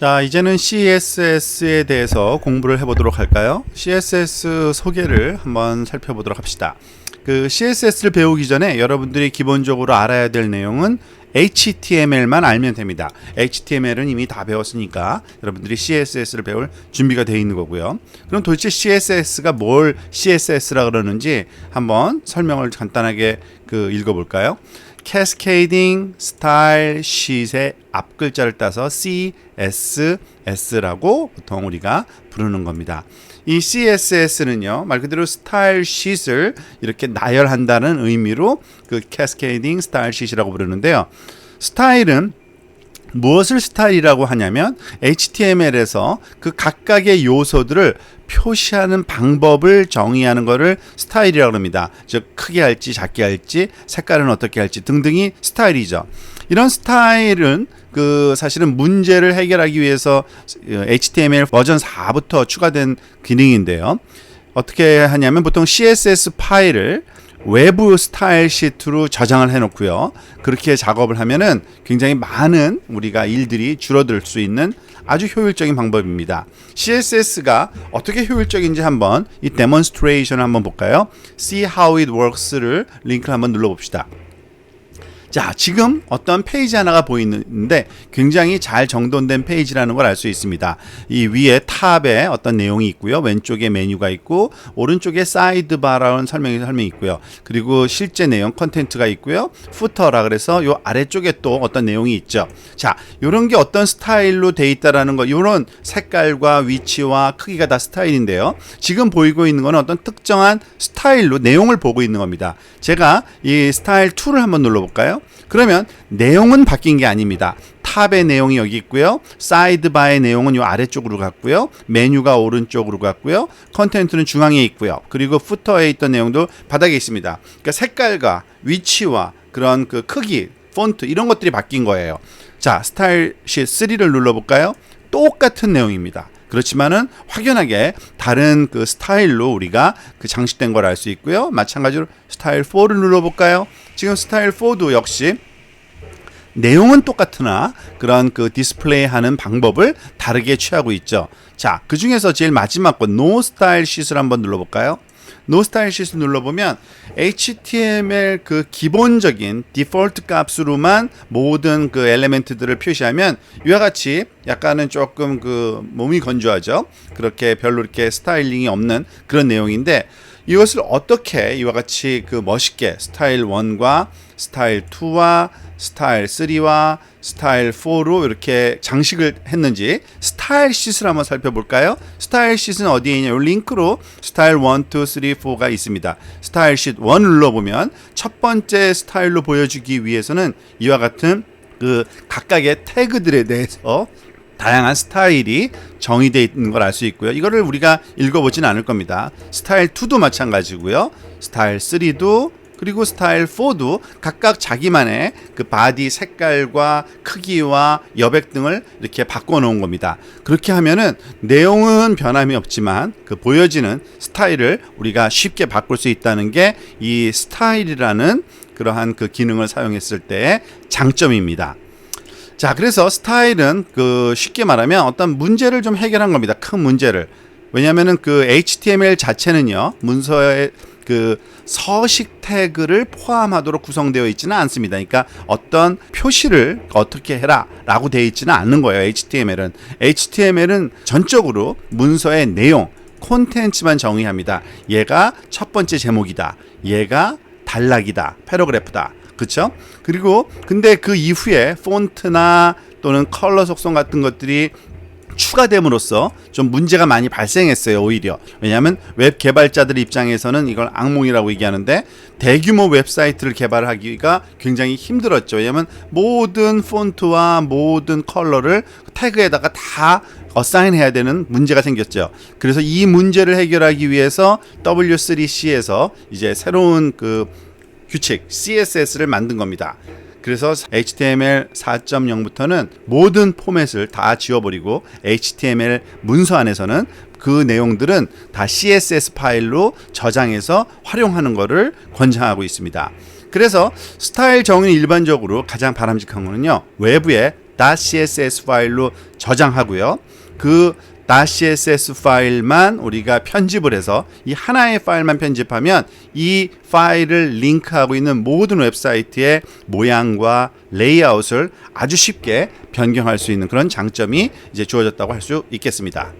자, 이제는 CSS에 대해서 공부를 해보도록 할까요? CSS 소개를 한번 살펴보도록 합시다. 그 CSS를 배우기 전에 여러분들이 기본적으로 알아야 될 내용은 HTML만 알면 됩니다. HTML은 이미 다 배웠으니까 여러분들이 CSS를 배울 준비가 되어 있는 거고요. 그럼 도대체 CSS가 뭘 CSS라 그러는지 한번 설명을 간단하게 그 읽어볼까요? Cascading Style Sheet의 앞 글자를 따서 CSS라고 보통 우리가 부르는 겁니다. 이 CSS는요 말 그대로 스타일 쉿을 이렇게 나열한다는 의미로 그 Cascading Style Sheet이라고 부르는데요. 스타일은 무엇을 스타일이라고 하냐면 HTML에서 그 각각의 요소들을 표시하는 방법을 정의하는 것을 스타일이라고 합니다. 즉 크게 할지 작게 할지 색깔은 어떻게 할지 등등이 스타일이죠. 이런 스타일은 그 사실은 문제를 해결하기 위해서 HTML 버전 4부터 추가된 기능인데요. 어떻게 하냐면 보통 CSS 파일을 외부 스타일 시트로 저장을 해 놓고요. 그렇게 작업을 하면은 굉장히 많은 우리가 일들이 줄어들 수 있는 아주 효율적인 방법입니다. CSS가 어떻게 효율적인지 한번 이 데몬스트레이션을 한번 볼까요? See how it works를 링크를 한번 눌러 봅시다. 자, 지금 어떤 페이지 하나가 보이는데 굉장히 잘 정돈된 페이지라는 걸 알 수 있습니다. 이 위에 탑에 어떤 내용이 있고요. 왼쪽에 메뉴가 있고 오른쪽에 사이드바라는 설명이 설명이 있고요. 그리고 실제 내용 컨텐츠가 있고요. 푸터라 그래서 요 아래쪽에 또 어떤 내용이 있죠. 자, 요런 게 어떤 스타일로 돼 있다라는 거 요런 색깔과 위치와 크기가 다 스타일인데요. 지금 보이고 있는 거는 어떤 특정한 스타일로 내용을 보고 있는 겁니다. 제가 이 스타일 2를 한번 눌러 볼까요? 그러면 내용은 바뀐 게 아닙니다. 탑의 내용이 여기 있고요. 사이드바의 내용은 이 아래쪽으로 갔고요. 메뉴가 오른쪽으로 갔고요. 컨텐츠는 중앙에 있고요. 그리고 푸터에 있던 내용도 바닥에 있습니다. 그러니까 색깔과 위치와 그런 그 크기, 폰트 이런 것들이 바뀐 거예요. 자, 스타일 시 3를 눌러 볼까요? 똑같은 내용입니다. 그렇지만은 확연하게 다른 그 스타일로 우리가 그 장식된 걸 알 수 있고요. 마찬가지로 스타일 4를 눌러 볼까요? 지금 스타일 4도 역시 내용은 똑같으나 그런 그 디스플레이 하는 방법을 다르게 취하고 있죠. 자, 그 중에서 제일 마지막 건 노 스타일 쉿을 한번 눌러볼까요? 노 스타일 쉿을 눌러보면 HTML 그 기본적인 디폴트 값으로만 모든 그 엘리멘트들을 표시하면 이와 같이 약간은 조금 그 몸이 건조하죠. 그렇게 별로 이렇게 스타일링이 없는 그런 내용인데 이것을 어떻게 이와 같이 그 멋있게 스타일 1과 스타일 2와 스타일 3와 스타일 4로 이렇게 장식을 했는지 스타일 쉿을 한번 살펴볼까요? 스타일 쉿은 어디에 있냐? 이 링크로 스타일 1, 2, 3, 4가 있습니다. 스타일 쉿1 눌러보면 첫 번째 스타일로 보여주기 위해서는 이와 같은 그 각각의 태그들에 대해서 다양한 스타일이 정의되어 있는 걸 알 수 있고요. 이거를 우리가 읽어보지는 않을 겁니다. 스타일 2도 마찬가지고요. 스타일 3도 그리고 스타일 4도 각각 자기만의 그 바디 색깔과 크기와 여백 등을 이렇게 바꿔 놓은 겁니다. 그렇게 하면은 내용은 변함이 없지만 그 보여지는 스타일을 우리가 쉽게 바꿀 수 있다는 게 이 스타일이라는 그러한 그 기능을 사용했을 때의 장점입니다. 자, 그래서 스타일은 그 쉽게 말하면 어떤 문제를 좀 해결한 겁니다. 큰 문제를. 왜냐하면은 그 HTML 자체는요 문서의 그 서식 태그를 포함하도록 구성되어 있지는 않습니다. 그러니까 어떤 표시를 어떻게 해라라고 되어 있지는 않는 거예요. HTML은 HTML은 전적으로 문서의 내용, 콘텐츠만 정의합니다. 얘가 첫 번째 제목이다. 얘가 단락이다. 패러그래프다. 그렇죠? 그리고 근데 그 이후에 폰트나 또는 컬러 속성 같은 것들이 추가됨으로써 좀 문제가 많이 발생했어요 오히려. 왜냐하면 웹 개발자들 입장에서는 이걸 악몽이라고 얘기하는데 대규모 웹사이트를 개발하기가 굉장히 힘들었죠. 왜냐하면 모든 폰트와 모든 컬러를 태그에다가 다 어사인해야 되는 문제가 생겼죠. 그래서 이 문제를 해결하기 위해서 W3C에서 이제 새로운 그 규칙 CSS를 만든 겁니다. 그래서 HTML 4.0부터는 모든 포맷을 다 지워버리고 HTML 문서 안에서는 그 내용들은 다 CSS 파일로 저장해서 활용하는 것을 권장하고 있습니다. 그래서 스타일 정의 일반적으로 가장 바람직한 거는요. 외부에 .css 파일로 저장하고요. 그 .css 파일만 우리가 편집을 해서 이 하나의 파일만 편집하면 이 파일을 링크하고 있는 모든 웹사이트의 모양과 레이아웃을 아주 쉽게 변경할 수 있는 그런 장점이 이제 주어졌다고 할 수 있겠습니다.